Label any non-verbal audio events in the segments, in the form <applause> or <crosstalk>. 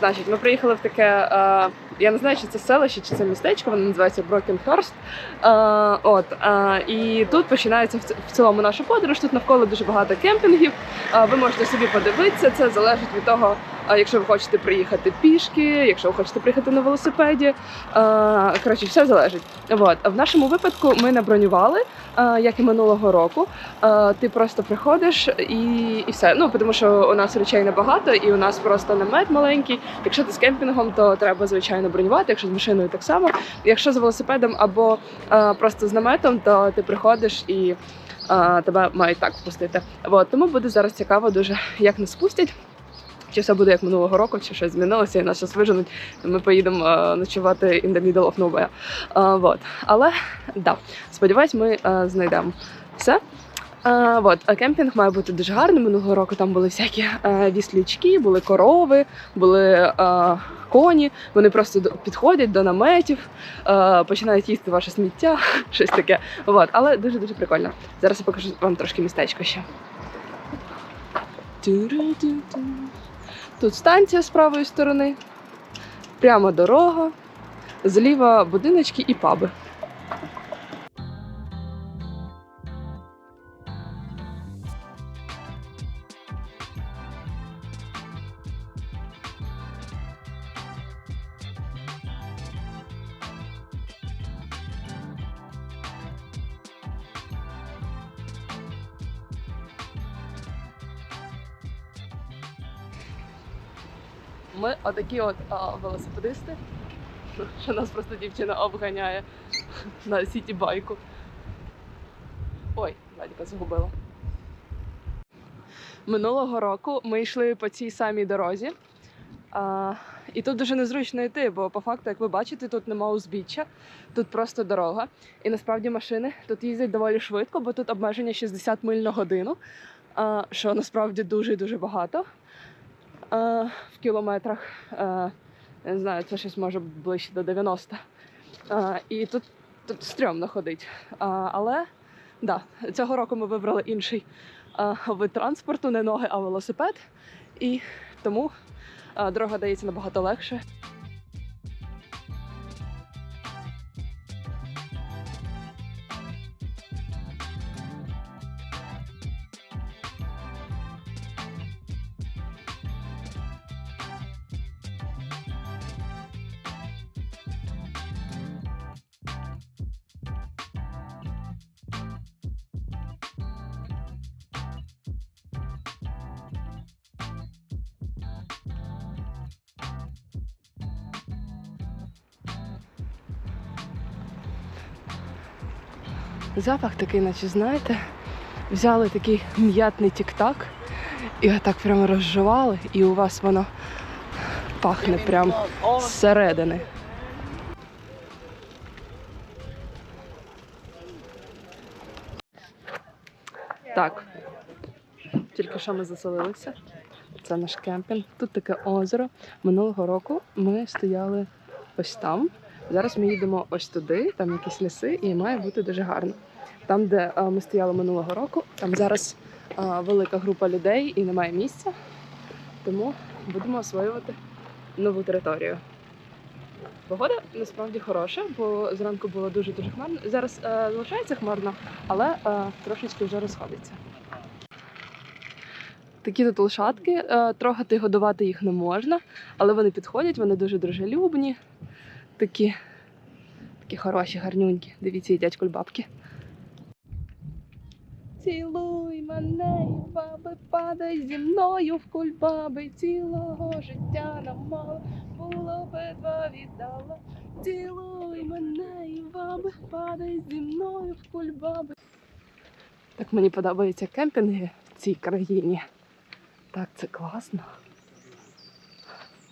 Значить, ми приїхали в таке. Е, я не знаю, чи це селище, чи це містечко, воно називається Брокенхерст. Е, от, е, і тут починається в цілому наша подорож. Тут навколо дуже багато кемпінгів. Е, ви можете собі подивитися. Це залежить від того, якщо ви хочете приїхати пішки, якщо ви хочете приїхати на велосипеді. Е, коротше, все залежить. От. В нашому випадку ми не бронювали, е, як і минулого року. Е, ти просто приходиш і, і все. Ну, тому що у нас речей небагато, і у нас просто намет маленький. Якщо ти з кемпінгом, то треба звичайно бронювати. Якщо з машиною, так само. Якщо з велосипедом або просто з наметом, то ти приходиш і тебе мають так впустити. От, тому буде зараз цікаво дуже, як нас спустять. Чи все буде як минулого року, чи щось змінилося, і нас щось виженуть, ми поїдемо е, ночувати in the middle of nowhere. Е, вот. Але да, сподіваюсь, ми е, знайдемо все. Е, вот. А кемпінг має бути дуже гарним. Минулого року там були всякі е, віслючки, були корови, були е, коні. Вони просто підходять до наметів, е, починають їсти ваше сміття, <laughs> щось таке. Вот. Але дуже дуже прикольно. Зараз я покажу вам трошки містечко ще. Тю-ру-тю-тю. Тут станція з правої сторони, прямо дорога, зліва будиночки і паби. Ми отакі от а, велосипедисти, <laughs> що нас просто дівчина обганяє на сіті байку. Ой, Владіка загубила. Минулого року ми йшли по цій самій дорозі. А, і тут дуже незручно йти, бо по факту, як ви бачите, тут нема узбіччя, тут просто дорога. І насправді машини тут їздять доволі швидко, бо тут обмеження 60 миль на годину, а, що насправді дуже дуже багато в кілометрах. Не знаю, це щось може ближче до 90. А, і тут, тут стрьомно ходить. Але да, цього року ми вибрали інший вид транспорту, не ноги, а велосипед. І тому дорога дається набагато легше. Запах такий, наче знаєте, взяли такий м'ятний тік-так і отак прямо розжували, і у вас воно пахне прямо зсередини. Так, тільки що ми заселилися. Це наш кемпінг. Тут таке озеро. Минулого року ми стояли ось там. Зараз ми їдемо ось туди, там якісь ліси, і має бути дуже гарно. Там, де е, ми стояли минулого року, там зараз е, велика група людей і немає місця. Тому будемо освоювати нову територію. Погода насправді хороша, бо зранку було дуже дуже хмарно. Зараз е, залишається хмарно, але е, трошечки вже розходиться. Такі тут лошадки, е, трогати годувати їх не можна, але вони підходять, вони дуже дружелюбні, такі, такі хороші, гарнюнькі. Дивіться, їдять кульбабки. Цілуй мене, і баби, падай зі мною в кульбаби, цілого життя нам мало, було би два віддала. Цілуй мене, і баби, падай зі мною в кульбаби. Так мені подобаються кемпінги в цій країні. Так, це класно.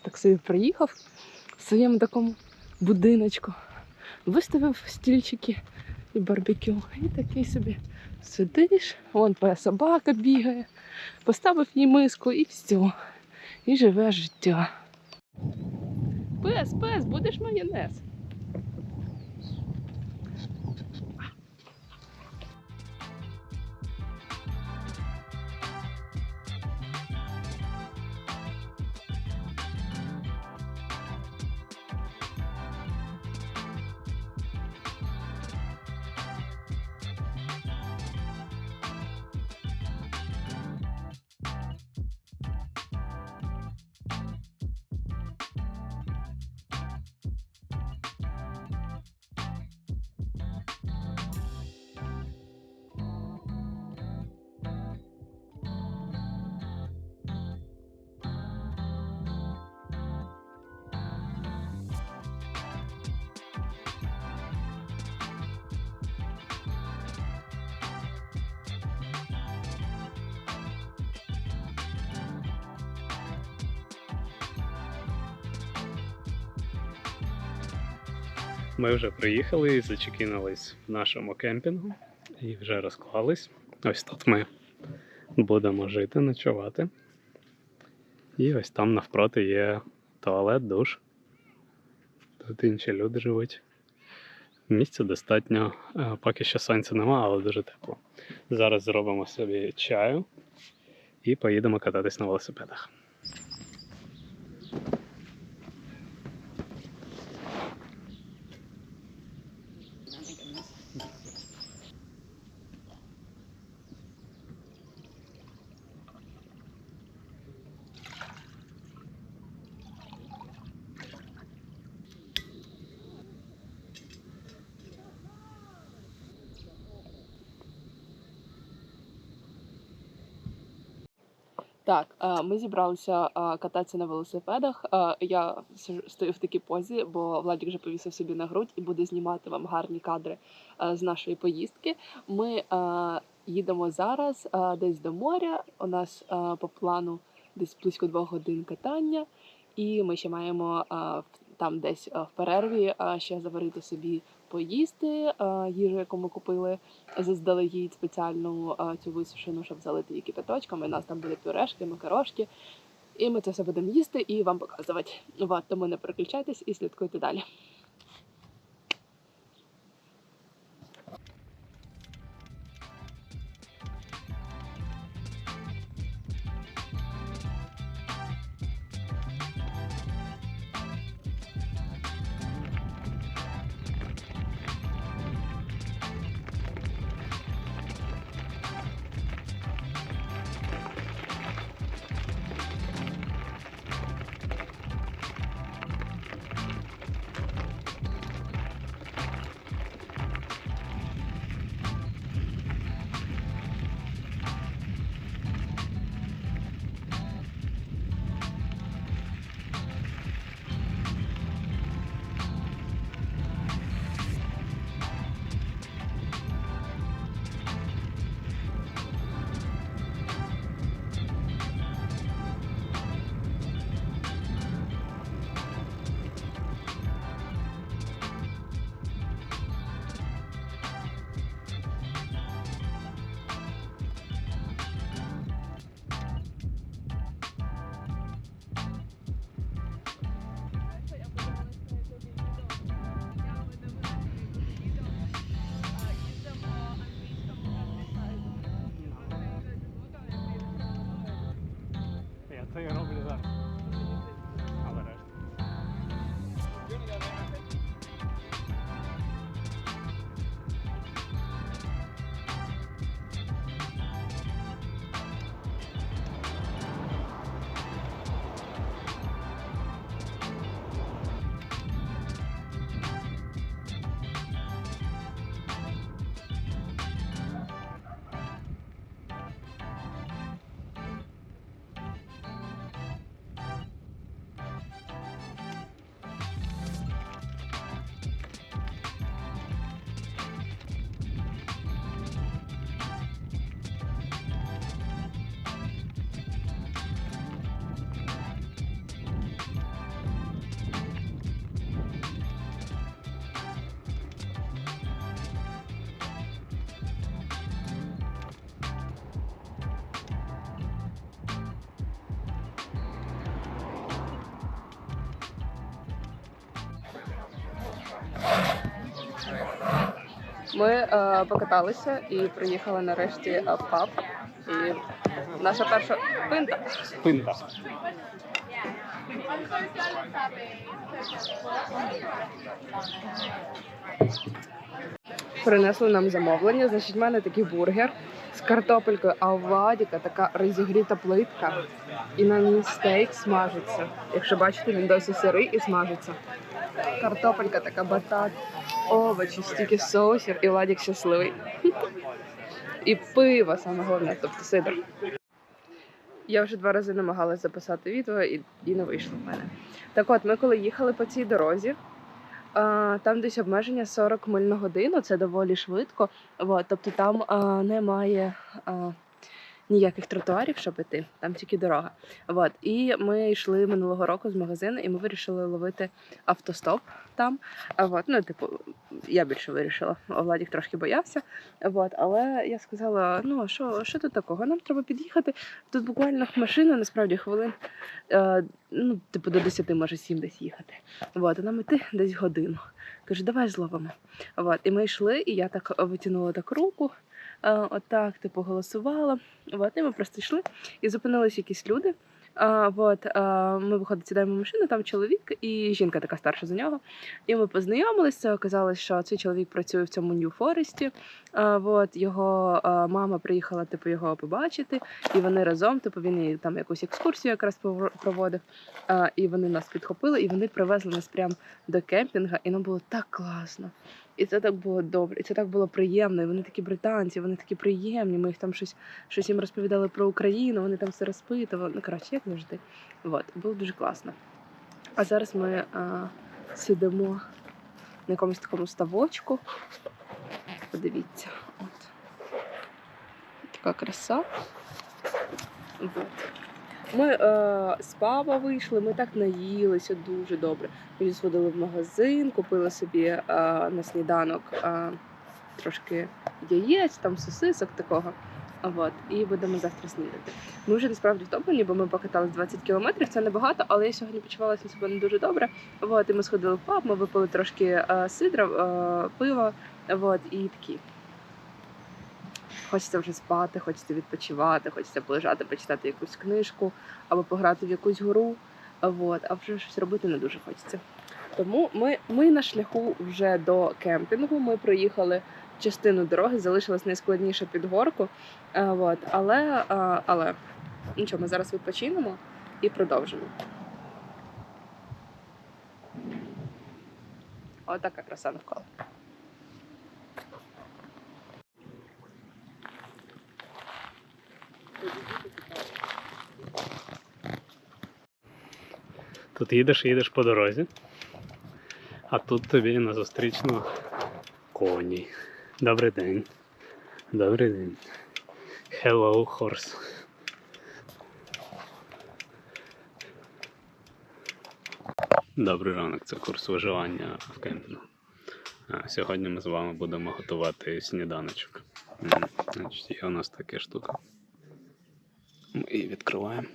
Так собі приїхав в своєму такому будиночку, виставив стільчики і барбекю. І такий собі сидиш, вон твоя собака бігає, поставив їй миску і все. І живе життя. Пес, пес, будеш майонез. Ми вже приїхали і зачекінились в нашому кемпінгу і вже розклались. Ось тут ми будемо жити, ночувати. І ось там навпроти є туалет, душ. Тут інші люди живуть. Місця достатньо. Е, Поки що сонця нема, але дуже тепло. Зараз зробимо собі чаю і поїдемо кататись на велосипедах. Так, е, ми зібралися е, кататися на велосипедах. Е, Я стою в такій позі, бо Владік вже повісив собі на грудь і буде знімати вам гарні кадри з нашої поїздки. Ми їдемо зараз десь до моря. У нас по плану десь близько двох годин катання, і ми ще маємо там десь е, в перерві е, ще заварити собі поїсти е, їжу, яку ми купили заздалегідь спеціальну цю висушену, щоб залити її кипяточками. У нас там були пюрешки, макарошки. І ми це все будемо їсти і вам показувати. Вот, тому не переключайтесь і слідкуйте далі. Я це і роблю зараз. Ми е, покаталися і приїхали нарешті е, в паб. І наша перша пинта. Пинта. Принесли нам замовлення. Значить, в мене такий бургер з картопелькою, а у Владіка така розігріта плитка. І на ній стейк смажиться. Якщо бачите, він досі сирий і смажиться. Картопелька така батат, овочі, стільки соусів, і Владік щасливий. І пиво, саме головне, тобто сидр. Я вже два рази намагалась записати відео і, і не вийшло в мене. Так от, ми коли їхали по цій дорозі, а, там десь обмеження 40 миль на годину, це доволі швидко. От, тобто там а, немає а, ніяких тротуарів, щоб іти, там тільки дорога. От. І ми йшли минулого року з магазину, і ми вирішили ловити автостоп там. От. Ну, типу, я більше вирішила. Владік трошки боявся. От. Але я сказала: ну, що, що тут такого? Нам треба під'їхати. Тут буквально машина, насправді, хвилин. Е, ну, типу, до 10, може 7 десь їхати. От, а нам іти десь годину. Кажу, давай зловимо. От, і ми йшли, і я так витягнула так руку, отак, типу, голосувала. От, і ми просто йшли, і зупинились якісь люди. А, от, а, ми виходить, сідаємо машину, там чоловік і жінка така старша за нього. І ми познайомилися. Оказалось, що цей чоловік працює в цьому Нью Форесті. А, от, його а, мама приїхала типу, його побачити, і вони разом, типу, він їй там якусь екскурсію якраз проводив. А, і вони нас підхопили, і вони привезли нас прямо до кемпінга, і нам було так класно. І це так було добре, і це так було приємно. І вони такі британці, вони такі приємні. Ми їх там щось, щось їм розповідали про Україну, вони там все розпитували. Ну, коротше, як завжди. От, було дуже класно. А зараз ми а, сидимо на якомусь такому ставочку. Подивіться, от. Така краса. От. Ми е, з паба вийшли, ми так наїлися дуже добре. Ми сходили в магазин, купили собі е, на сніданок е, трошки яєць, там сосисок такого. От, і будемо завтра снідати. Ми вже насправді втомлені, бо ми покатались 20 кілометрів. Це небагато, але я сьогодні почувалася себе не дуже добре. От, і ми сходили в паб, ми випили трошки е, сидра, е, пива. От, і такі. Хочеться вже спати, хочеться відпочивати, хочеться полежати, почитати якусь книжку або пограти в якусь гру. От, а вже щось робити не дуже хочеться. Тому ми, ми на шляху вже до кемпінгу. Ми проїхали частину дороги, залишилась найскладніша під горку. От, але, але нічого, ми зараз відпочинемо і продовжимо. Отака краса навколо. Тут їдеш, і їдеш по дорозі, а тут тобі на зустрічну коні. Добрий день. Добрий день. Hello, horse. Добрий ранок, це курс виживання в кемпінгу. Сьогодні ми з вами будемо готувати сніданочок. Значить, є у нас така штука. Ми її відкриваємо.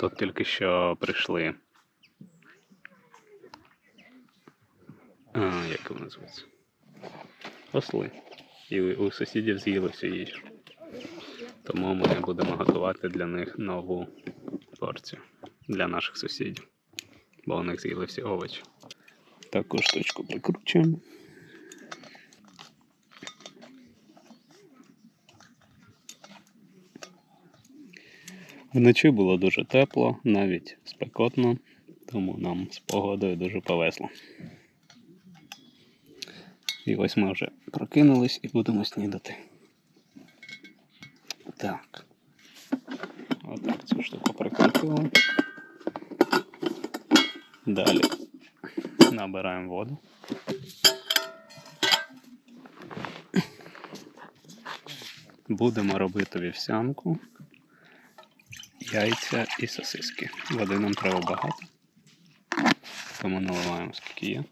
Тут тільки що прийшли. А, як вони звуться? Осли. І у у сусідів з'їли всю їжу. Тому ми будемо готувати для них нову порцію для наших сусідів. Бо у них з'їли всі овочі. Таку штучку прикручуємо. Вночі було дуже тепло, навіть спекотно, тому нам з погодою дуже повезло. І ось ми вже прокинулись і будемо снідати. Так. Отак цю штуку прикрутили. Далі набираємо воду. Будемо робити вівсянку яйця і сосиски. Води нам треба багато. Тому наливаємо скільки є.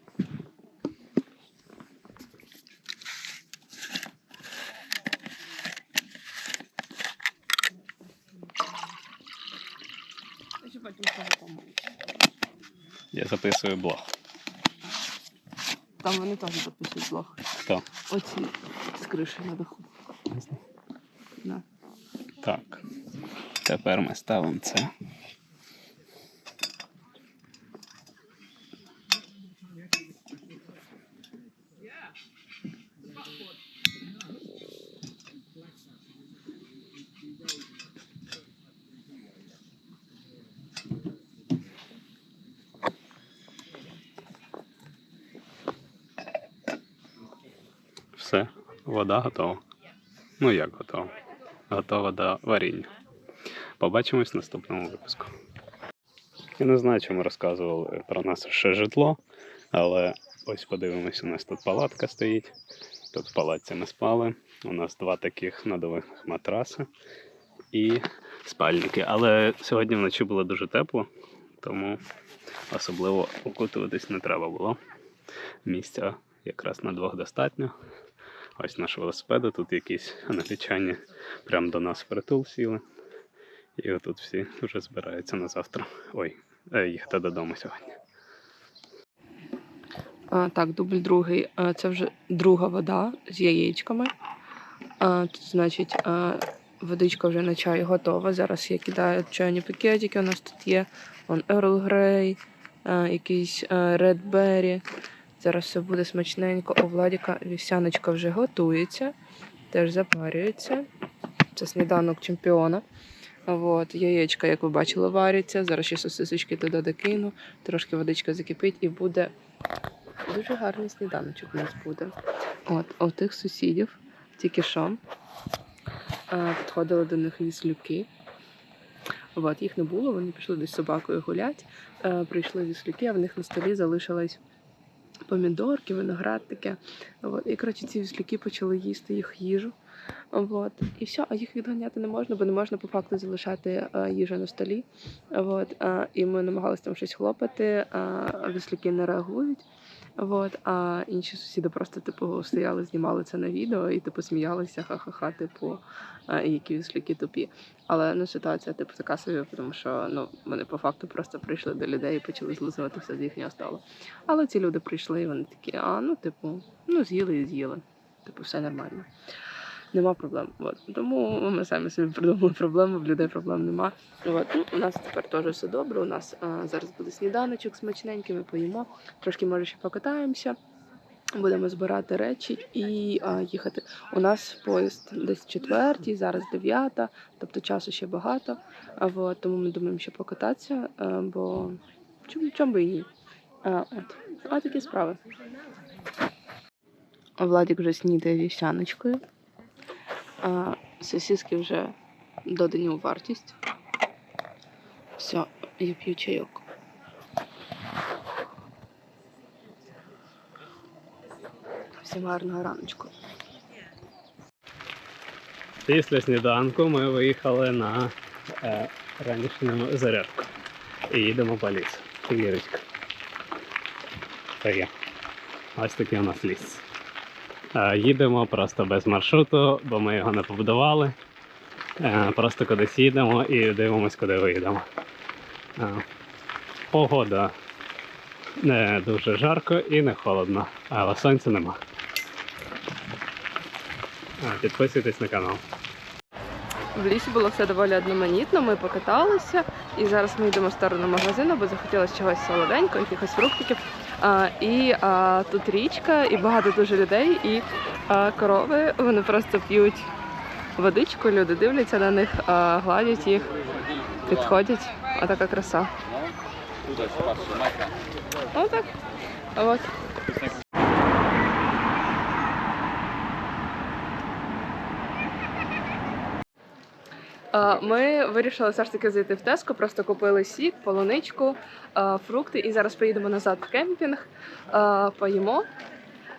Я записую блог. Там вони теж записують блог. Хто? Оці з криші на даху. Да. Так. Тепер ми ставимо це. Все, вода готова. Ну як готова? Готова до варіння. Побачимось в наступному випуску. Я не знаю, чому розказували про наше житло, але ось подивимось, у нас тут палатка стоїть. Тут в палаці ми спали. У нас два таких надових матраси і спальники. Але сьогодні вночі було дуже тепло, тому особливо укутуватись не треба було. Місця якраз на двох достатньо. Ось наш велосипед, тут якісь англічані прямо до нас в притул сіли. І отут всі вже збираються на завтра. Ой, е, їхати додому сьогодні. А, так, дубль другий. А, це вже друга вода з яєчками. А, тут, значить, а, водичка вже на чай готова. Зараз я кидаю чайні пакетики. У нас тут є Вон Earl Grey, а, якийсь а, Red Berry. Зараз все буде смачненько. У Владіка вівсяночка вже готується, теж запарюється. Це сніданок чемпіона. От, яєчка, як ви бачили, варяться. Зараз ще сосисочки туди докину, трошки водичка закипить і буде Дуже гарний сніданочок у нас буде. От, у тих сусідів тільки що підходили до них віслюки. От, їх не було, вони пішли десь собакою гулять. А, прийшли віслюки, а в них на столі залишились помідорки, виноград таке. От, і коротше, ці віслюки почали їсти їх їжу. От, і все, а їх відганяти не можна, бо не можна по факту залишати а, їжу на столі. От, а, і ми намагалися там щось хлопати, а, а віслюки не реагують. Вот, а інші сусіди просто типу стояли, знімали це на відео і типу сміялися, ха-ха-ха, типу, а, які віслюки тупі. Але ну ситуація типу така собі, тому що ну вони по факту просто прийшли до людей і почали злизувати все з їхнього столу. Але ці люди прийшли, і вони такі, а ну, типу, ну з'їли і з'їли. Типу, все нормально. Нема проблем. От. Тому ми самі собі придумали проблеми, в людей проблем нема. От. Ну, у нас тепер теж все добре. У нас а, зараз буде сніданочок смачненький, ми поїмо. Трошки може ще покатаємося. Будемо збирати речі і а, їхати. У нас поїзд десь четвертій, зараз дев'ята, тобто часу ще багато. А, от, тому ми думаємо, ще покататися, а, бо чому, чому би і ні. А, от. а такі справи. Владик вже снідає вівсяночкою. Сосиски вже додані у вартість. Все, я п'ю чайок. Всім гарного раночку. Після сніданку ми виїхали на е, ранішню зарядку. І їдемо по лісу. Вірочка. Це є. Ось такий у нас ліс. Їдемо просто без маршруту, бо ми його не побудували. Е, просто кудись їдемо і дивимось, куди виїдемо. Погода не дуже жарко і не холодно, але сонця нема. Підписуйтесь на канал. В лісі було все доволі одноманітно, ми покаталися, і зараз ми йдемо в сторону магазину, бо захотілося чогось солоденького, якихось фруктиків. І а, тут річка, і багато дуже людей, і а, корови вони просто п'ють водичку, люди дивляться на них, а, гладять їх, підходять. Отака краса. Отак. От. Ми вирішили все ж таки зайти в Теско, просто купили сік, полуничку, е, фрукти і зараз поїдемо назад в кемпінг, е, поїмо.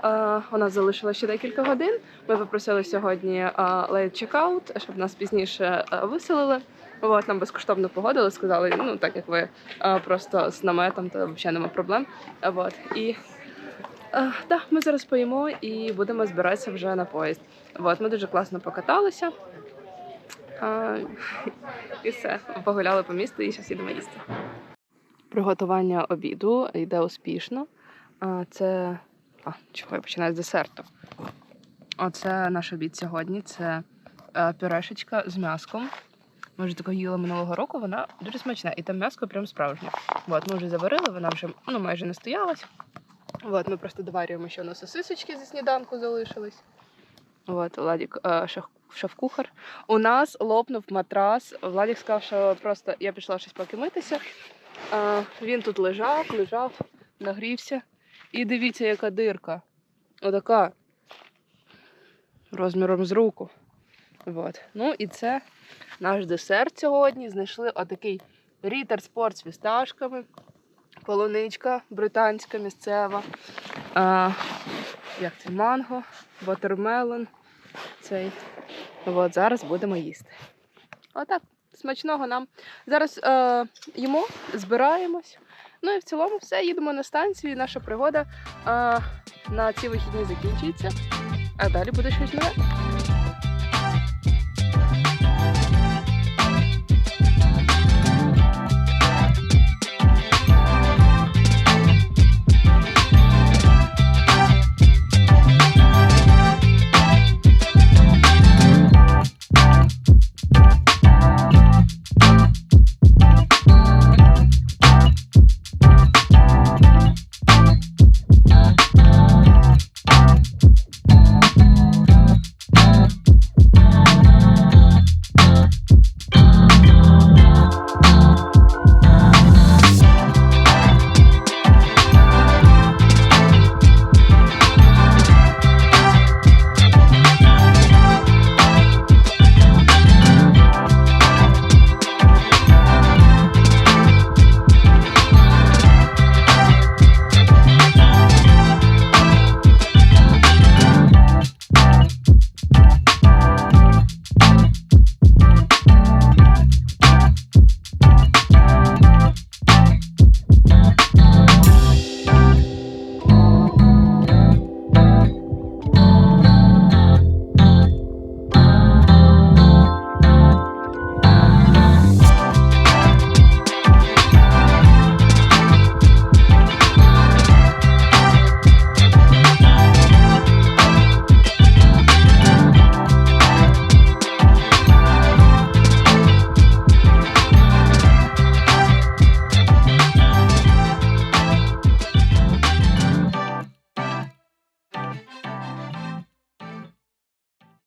Е, У нас залишилося ще декілька годин. Ми попросили сьогодні е, late checkout, щоб нас пізніше е, виселили. От, нам безкоштовно погодили, сказали, ну так як ви е, просто з наметом, то взагалі нема проблем. Е, От. І е, да, ми зараз поїмо і будемо збиратися вже на поїзд. От, ми дуже класно покаталися. І все. Погуляли по місту і зараз їдемо їсти. Приготування обіду йде успішно. Це. А, чого я починаю з десерту. Оце наш обід сьогодні. Це е, пюрешечка з м'яском. Ми вже таку їли минулого року, вона дуже смачна. І там м'яско прям справжнє. От, ми вже заварили, вона вже ну, майже не стоялась. От, ми просто доварюємо, що у нас сосисочки зі сніданку залишились. От, Владік, е, шеф, шеф-кухар. У нас лопнув матрас. Владік сказав, що просто я пішла щось поки митися. А, він тут лежав, лежав, нагрівся. І дивіться, яка дирка. Отака. Розміром з руку. От. Ну і це наш десерт сьогодні. Знайшли отакий Рітер спорт з фісташками, полуничка британська місцева. А, як це? Манго, watermelon. Цей. От зараз будемо їсти. Отак. Смачного нам. Зараз е, їмо, збираємось. Ну і в цілому все, їдемо на станцію. Наша пригода е, на ці вихідні закінчується. А далі буде щось нове.